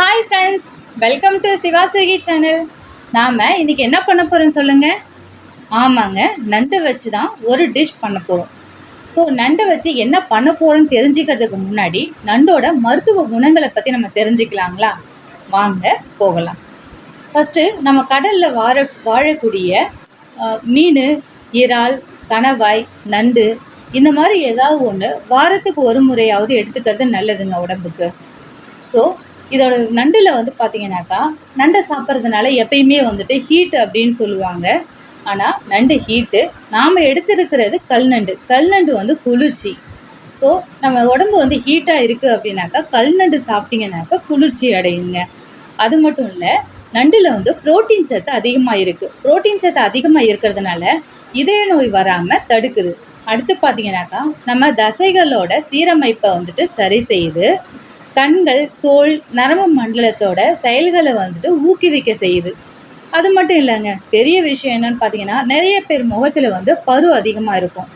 Hi friends welcome to Sivasuki channel நாம் இன்றைக்கி என்ன பண்ண போகிறோன்னு சொல்லுங்கள் ஆமாங்க நண்டு வச்சு தான் ஒரு டிஷ் பண்ண போகிறோம் ஸோ நண்டை வச்சு என்ன பண்ண போகிறோன்னு தெரிஞ்சுக்கிறதுக்கு முன்னாடி நண்டோட மருத்துவ குணங்களை பற்றி நம்ம தெரிஞ்சுக்கலாங்களா? வாங்க போகலாம். ஃபஸ்ட்டு நம்ம கடலில் வாழ வாழக்கூடிய மீன் இறால் கணவாய் நண்டு இந்த மாதிரி ஏதாவது ஒன்று வாரத்துக்கு ஒரு முறையாவது எடுத்துக்கிறது நல்லதுங்க உடம்புக்கு. ஸோ இதோட நண்டில் வந்து பார்த்தீங்கன்னாக்கா நண்டை சாப்பிட்றதுனால எப்பயுமே வந்துட்டு ஹீட் அப்படின்னு சொல்லுவாங்க. ஆனால் நண்டு ஹீட்டு நாம் எடுத்திருக்கிறது கல் நண்டு. கல் நண்டு வந்து குளிர்ச்சி. ஸோ நம்ம உடம்பு வந்து ஹீட்டாக இருக்குது அப்படின்னாக்கா கல் நண்டு சாப்பிட்டீங்கன்னாக்கா குளிர்ச்சி அடையுங்க. அது மட்டும் இல்லை நண்டில் வந்து புரோட்டீன் சத்து அதிகமாக இருக்குது புரோட்டீன் சத்து அதிகமாக இருக்கிறதுனால இதய நோய் வராமல் தடுக்குது. அடுத்து பார்த்தீங்கன்னாக்கா நம்ம தசைகளோட சீரமைப்பை வந்துட்டு சரி செய்யுது. கண்கள் தோல் நரம்பு மண்டலத்தோட செயல்களை வந்துட்டு ஊக்குவிக்க செய்யுது. அது மட்டும் இல்லைங்க பெரிய விஷயம் என்னன்னு பார்த்தீங்கன்னா நிறைய பேர் முகத்தில் வந்து பரு அதிகமாக இருக்கும்.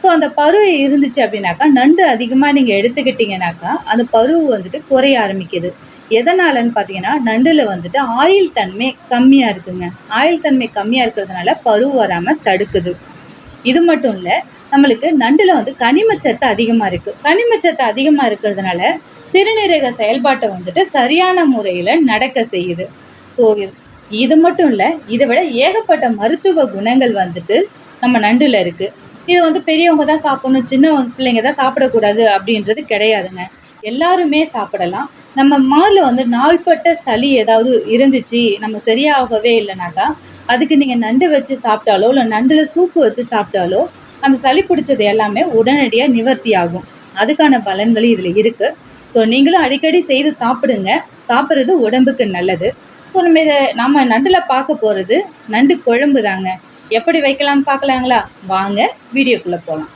ஸோ அந்த பரு இருந்துச்சு அப்படின்னாக்கா நண்டு அதிகமாக நீங்கள் எடுத்துக்கிட்டிங்கனாக்கா அந்த பரு வந்துட்டு குறைய ஆரம்பிக்குது. எதனாலன்னு பார்த்தீங்கன்னா நண்டில் வந்துட்டு ஆயில் தன்மை கம்மியாக இருக்குங்க. ஆயில் தன்மை கம்மியாக இருக்கிறதுனால பரு வராமல் தடுக்குது. இது மட்டும் இல்லை நம்மளுக்கு நண்டில் வந்து கனிமச்சத்து அதிகமாக இருக்குது கனிமச்சத்து அதிகமாக இருக்கிறதுனால சிறுநீரக செயல்பாட்டை வந்துட்டு சரியான முறையில் நடக்க செய்யுது. ஸோ இது மட்டும் இல்லை இதை விட ஏகப்பட்ட மருத்துவ குணங்கள் வந்துட்டு நம்ம நண்டில் இருக்குது இது வந்து பெரியவங்க தான் சாப்பிடணும் சின்ன பிள்ளைங்க தான் சாப்பிடக்கூடாது அப்படின்றது கிடையாதுங்க. எல்லாருமே சாப்பிடலாம். நம்ம மாலில் வந்து நாள்பட்ட சளி ஏதாவது இருந்துச்சு நம்ம சரியாகவே இல்லைனாக்கா அதுக்கு நீங்கள் நண்டு வச்சு சாப்பிட்டாலோ இல்லை நண்டில் சூப்பு வச்சு சாப்பிட்டாலோ அந்த சளி பிடிச்சது எல்லாமே உடனடியாக நிவர்த்தி ஆகும். அதுக்கான பலன்கள் இதில் இருக்குது ஸோ நீங்களும் அடிக்கடி செய்து சாப்பிடுங்க. சாப்பிட்றது உடம்புக்கு நல்லது. ஸோ நம்ம இதை நம்ம நண்டில் பார்க்க போகிறது நண்டு குழம்பு தாங்க. எப்படி வைக்கலாம்னு பார்க்கலாங்களா? வாங்க வீடியோக்குள்ளே போகலாம்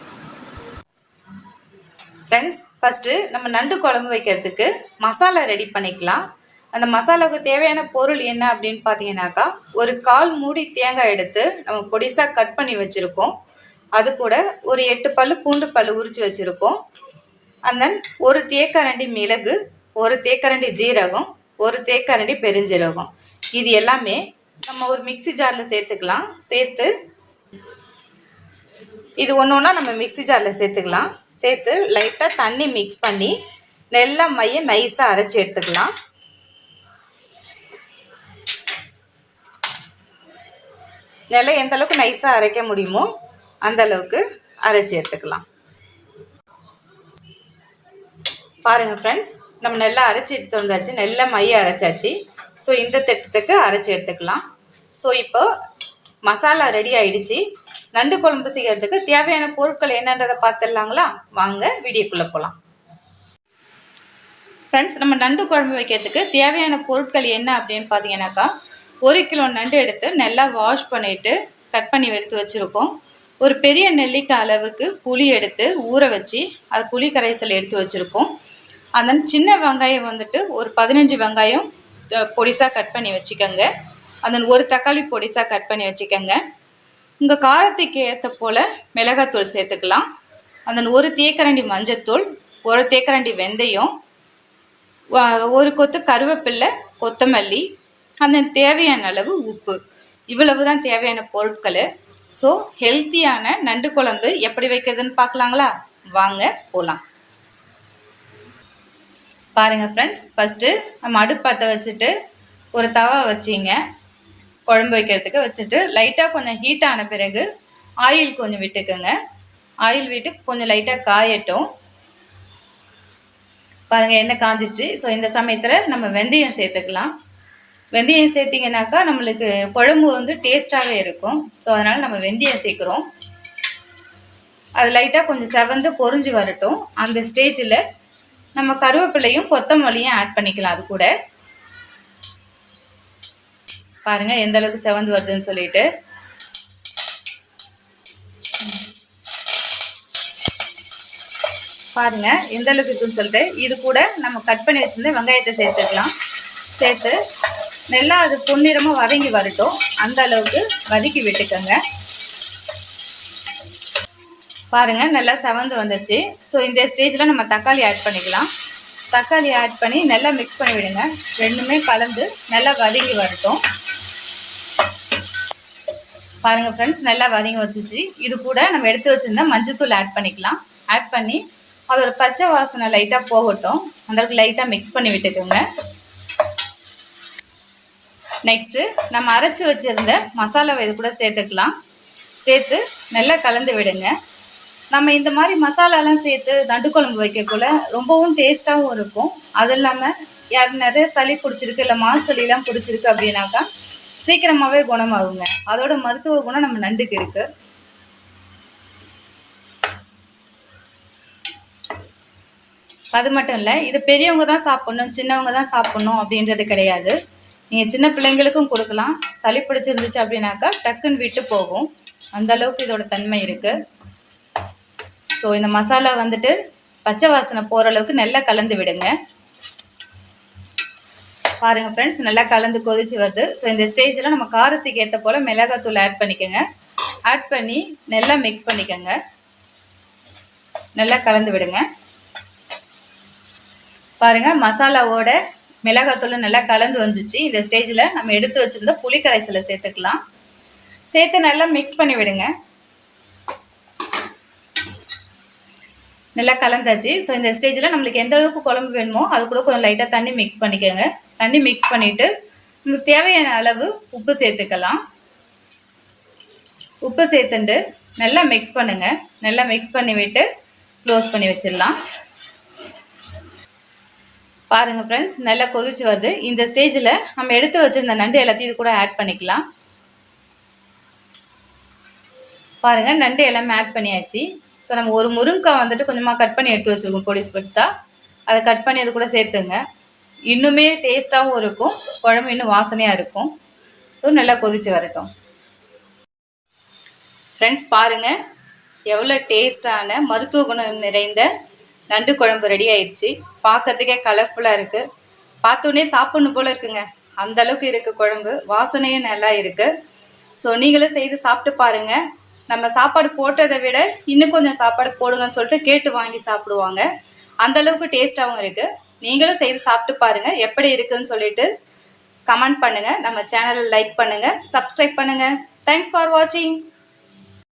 ஃப்ரெண்ட்ஸ் ஃபஸ்ட்டு நம்ம நண்டு குழம்பு வைக்கிறதுக்கு மசாலா ரெடி பண்ணிக்கலாம். அந்த மசாலாவுக்கு தேவையான பொருள் என்ன அப்படின்னு பார்த்தீங்கன்னாக்கா ஒரு கால் மூடி தேங்காய் எடுத்து நம்ம பொடிசாக கட் பண்ணி வச்சுருக்கோம். அது கூட ஒரு எட்டு பல் பூண்டு பல் உரித்து வச்சுருக்கோம். அண்ட் தென் ஒரு தேக்கரண்டி மிளகு ஒரு தேக்கரண்டி ஜீரகம் ஒரு தேக்கரண்டி பெருஞ்சீரகம். இது எல்லாமே நம்ம ஒரு மிக்ஸி ஜாரில் சேர்த்துக்கலாம். சேர்த்து இது ஒன்று ஒன்றா நம்ம மிக்ஸி ஜாரில் சேர்த்துக்கலாம். சேர்த்து லைட்டாக தண்ணி மிக்ஸ் பண்ணி நல்லா மைய நைஸாக அரைச்சி எடுத்துக்கலாம். நல்லா எந்தளவுக்கு நைஸாக அரைக்க முடியுமோ அந்தளவுக்கு அரைச்சி எடுத்துக்கலாம். பாருங்கள் ஃப்ரெண்ட்ஸ் நம்ம நல்லா அரைச்சி எடுத்து வந்தாச்சு நல்லா மைய அரைச்சாச்சு. ஸோ இந்த திட்டத்துக்கு அரைச்சி எடுத்துக்கலாம். ஸோ இப்போ மசாலா ரெடி ஆயிடுச்சு. நண்டு குழம்பு செய்கிறதுக்கு தேவையான பொருட்கள் என்னன்றதை பார்த்துடலாங்களா? வாங்க வீடியோக்குள்ளே போகலாம் ஃப்ரெண்ட்ஸ் நம்ம நண்டு குழம்பு வைக்கிறதுக்கு தேவையான பொருட்கள் என்ன அப்படின்னு பார்த்தீங்கன்னாக்கா ஒரு கிலோ நண்டு எடுத்து நல்லா வாஷ் பண்ணிவிட்டு கட் பண்ணி எடுத்து வச்சுருக்கோம். ஒரு பெரிய நெல்லிக்காய் அளவுக்கு புளி எடுத்து ஊற வச்சு அது புளி கரைசல் எடுத்து வச்சுருக்கோம். அந்த சின்ன வெங்காயம் வந்துட்டு ஒரு பதினஞ்சு வெங்காயம் பொடிசாக கட் பண்ணி வச்சுக்கோங்க. அந்த ஒரு தக்காளி பொடிசாக கட் பண்ணி வச்சுக்கோங்க. உங்கள் காரத்துக்கு ஏற்ற போல் மிளகாத்தூள் சேர்த்துக்கலாம். அந்த ஒரு தேக்கரண்டி மஞ்சத்தூள் ஒரு தேக்கரண்டி வெந்தயம் ஒரு கொத்து கருவேப்பில்லை கொத்தமல்லி அந்த தேவையான அளவு உப்பு. இவ்வளவு தான் தேவையான பொருட்கள். ஸோ ஹெல்த்தியான நண்டு குழம்பு எப்படி வைக்கிறதுன்னு பார்க்கலாங்களா? வாங்க போகலாம் பாருங்கள் ஃப்ரெண்ட்ஸ் ஃபஸ்ட்டு நம்ம அடுப்பத்தை வச்சுட்டு ஒரு தவா வச்சிங்க. குழம்பு வைக்கிறதுக்கு வச்சுட்டு லைட்டாக கொஞ்சம் ஹீட் ஆன பிறகு ஆயில் கொஞ்சம் விட்டுக்கோங்க. ஆயில் விட்டு கொஞ்சம் லைட்டாக காயட்டும். பாருங்கள் எண்ணெய் காஞ்சிச்சு ஸோ இந்த சமயத்தில் நம்ம வெந்தயம் சேர்த்துக்கலாம். வெந்தயம் சேர்த்திங்கனாக்கா நம்மளுக்கு குழம்பு வந்து டேஸ்ட்டாகவே இருக்கும். ஸோ அதனால் நம்ம வெந்தயம் சேர்க்குறோம். அது லைட்டாக கொஞ்சம் செவந்து பொறிஞ்சு வரட்டும். அந்த ஸ்டேஜில் நம்ம கருவேப்பிலையும் கொத்தமல்லியும் ஆட் பண்ணிக்கலாம் அது கூட. பாருங்கள் எந்த அளவுக்கு செவந்து வருதுன்னு சொல்லிட்டு. பாருங்க எந்த அளவுக்கு இருக்குன்னு சொல்லிட்டு. இது கூட நம்ம கட் பண்ணி வச்சிருந்த வெங்காயத்தை சேர்த்துக்கலாம். சேர்த்து நல்லா அது பொன்னிறமாக வதங்கி வரட்டும். அந்த அளவுக்கு வதக்கி விட்டுக்கோங்க. பாருங்கள் நல்லா செவந்து வந்துருச்சு. ஸோ இந்த ஸ்டேஜில் நம்ம தக்காளி ஆட் பண்ணிக்கலாம். தக்காளி ஆட் பண்ணி நல்லா மிக்ஸ் பண்ணி விடுங்க. ரெண்டுமே கலந்து நல்லா வதங்கி வரட்டும். பாருங்கள் ஃப்ரெண்ட்ஸ் நல்லா வதங்கி வச்சுச்சு இது கூட நம்ம எடுத்து வச்சுருந்தா மஞ்சத்தூள் ஆட் பண்ணிக்கலாம். ஆட் பண்ணி அதோட பச்சை வாசனை லைட்டாக போகட்டும். அந்தளவுக்கு லைட்டாக மிக்ஸ் பண்ணி விட்டுக்கோங்க. நெக்ஸ்ட்டு நம்ம அரைச்சி வச்சுருந்த மசாலாவை இது கூட சேர்த்துக்கலாம். சேர்த்து நல்லா கலந்து விடுங்க. நம்ம இந்த மாதிரி மசாலாலாம் சேர்த்து நண்டு குழம்பு வைக்கக்குள்ள ரொம்பவும் டேஸ்ட்டாகவும் இருக்கும். அது இல்லாமல் யார் நிறைய சளி பிடிச்சிருக்கு இல்லை மாசளிலாம் பிடிச்சிருக்கு அப்படின்னாக்கா சீக்கிரமாகவே குணமாகுங்க. அதோட மருத்துவ குணம் நம்ம நண்டுக்கு இருக்குது அது மட்டும் இல்லை இது பெரியவங்க தான் சாப்பிட்ணும் சின்னவங்க தான் சாப்பிட்ணும் அப்படின்றது கிடையாது. நீங்கள் சின்ன பிள்ளைங்களுக்கும் கொடுக்கலாம். சளி பிடிச்சிருந்துச்சு அப்படின்னாக்கா டக்குன்னு விட்டு போகும். அந்த அளவுக்கு இதோட தன்மை இருக்குது ஸோ இந்த மசாலா வந்துட்டு பச்சை வாசனை போகிற அளவுக்கு நல்லா கலந்து விடுங்க. பாருங்கள் ஃப்ரெண்ட்ஸ் நல்லா கலந்து கொதிச்சு வருது. ஸோ இந்த ஸ்டேஜில் நம்ம காரத்துக்கு ஏற்ற போல் மிளகாத்தூள் ஆட் பண்ணிக்கோங்க. ஆட் பண்ணி நல்லா மிக்ஸ் பண்ணிக்கோங்க. நல்லா கலந்து விடுங்க. பாருங்கள் மசாலாவோட மிளகாத்தூள் நல்லா கலந்து வந்துச்சு. இந்த ஸ்டேஜில் நம்ம எடுத்து வச்சுருந்த புளிக்கரைசலை சேர்த்துக்கலாம். சேர்த்து நல்லா மிக்ஸ் பண்ணி விடுங்க. நல்லா கலந்தாச்சு. ஸோ இந்த ஸ்டேஜில் நம்மளுக்கு எந்த அளவுக்கு குழம்பு வேணுமோ அது கூட கொஞ்சம் லைட்டாக தண்ணி மிக்ஸ் பண்ணிக்கோங்க. தண்ணி மிக்ஸ் பண்ணிவிட்டு உங்களுக்கு தேவையான அளவு உப்பு சேர்த்துக்கலாம். உப்பு சேர்த்துட்டு நல்லா மிக்ஸ் பண்ணுங்கள் நல்லா மிக்ஸ் பண்ணி விட்டு க்ளோஸ் பண்ணி வச்சிடலாம். பாருங்கள் ஃப்ரெண்ட்ஸ் நல்லா கொதிச்சு வருது. இந்த ஸ்டேஜில் நம்ம எடுத்து வச்சுருந்த நண்டு எல்லாத்தையும் இது கூட ஆட் பண்ணிக்கலாம். பாருங்கள் நண்டு எல்லாமே ஆட் பண்ணியாச்சு. ஸோ நம்ம ஒரு முருங்கைக்காய் வந்துட்டு கொஞ்சமாக கட் பண்ணி எடுத்து வச்சுருக்கோம் பொடிசு பொடிசாக அதை கட் பண்ணி அது கூட சேர்த்துங்க. இன்னுமே டேஸ்ட்டாகவும் இருக்கும் குழம்பு இன்னும் வாசனையாக இருக்கும். ஸோ நல்லா கொதித்து வரட்டும். ஃப்ரெண்ட்ஸ் பாருங்கள் எவ்வளோ டேஸ்டான மருத்துவ குணம் நிறைந்த நண்டு குழம்பு ரெடி ஆயிடுச்சு. பார்க்கறதுக்கே கலர்ஃபுல்லாக இருக்குது பார்த்தோன்னே சாப்பிட்ணும் போல் இருக்குங்க. அந்த அளவுக்கு இருக்குது குழம்பு. வாசனையும் நல்லா இருக்குது ஸோ நீங்களும் செய்து சாப்பிட்டு பாருங்கள் நம்ம சாப்பாடு போட்டதை விட இன்னும் கொஞ்சம் சாப்பாடு போடுங்கன்னு சொல்லிட்டு கேட்டு வாங்கி சாப்பிடுவாங்க. அந்த அளவுக்கு டேஸ்ட்டாகவும் இருக்குது நீங்களும் செய்து சாப்பிட்டு பாருங்கள் எப்படி இருக்குதுன்னு சொல்லிட்டு கமெண்ட் பண்ணுங்கள் நம்ம சேனலை லைக் பண்ணுங்கள் சப்ஸ்கிரைப் பண்ணுங்கள் தேங்க்ஸ் ஃபார் வாட்சிங்